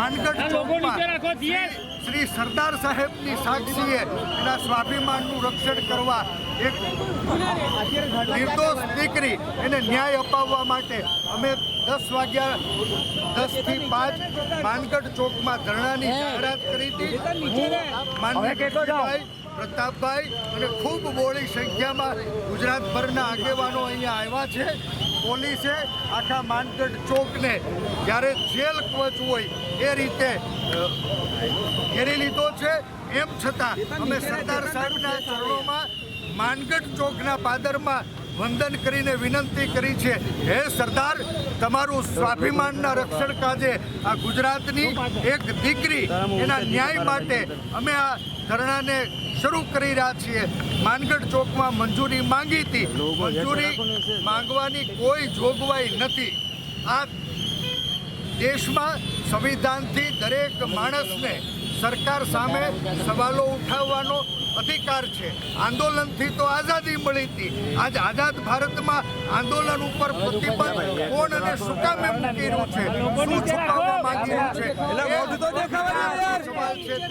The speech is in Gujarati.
માનગઢ ચોકમાં શ્રી- શ્રી સરદાર સાહેબની સાક્ષીએ એના સ્વાભિમાનનું રક્ષણ કરવા એક નિર્દોષ દીકરી એને ન્યાય અપાવવા માટે અમે દસ વાગ્યા દસથી પાંચ માનગઢ ચોકમાં ધરણાની જાહેરાત કરી હતી. હું પ્રતાપભાઈ અને ખૂબ બોળી સંખ્યામાં ગુજરાતભરના આગેવાનો અહીંયા આવ્યા છે. પોલીસે આખા માનગઢ ચોકને જ્યારે જેલ કવચ હોય એ રીતે ઘેરી લીધો છે. એમ છતાં અમે સરદાર સાહેબના ચરણોમાં માનગઢ ચોકના પાદરમાં વંદન કરીને વિનંતી કરી છે. હે સરદાર તમારું સ્વાભિમાનના રક્ષણ કાજે આ ગુજરાતની એક દીકરી એના ન્યાય માટે અમે આ ધરણાને શરૂ કરી રહ્યા છીએ. માનગઢ ચોકમાં મંજૂરી માંગી હતી. મંજૂરી માંગવાની કોઈ જોગવાઈ નથી. આ દેશમાં સંવિધાનથી દરેક માણસને સરકાર સામે સવાલો ઉઠાવવાનો અધિકાર છે. આંદોલનથી તો આઝાદી મળી હતી. આજ આઝાદ ભારતમાં આંદોલન ઉપર પ્રતિબંધ કોણ અને શું કામે મૂકી રહ્યું છે? શું છુપાવવા માંગી રહ્યું છે.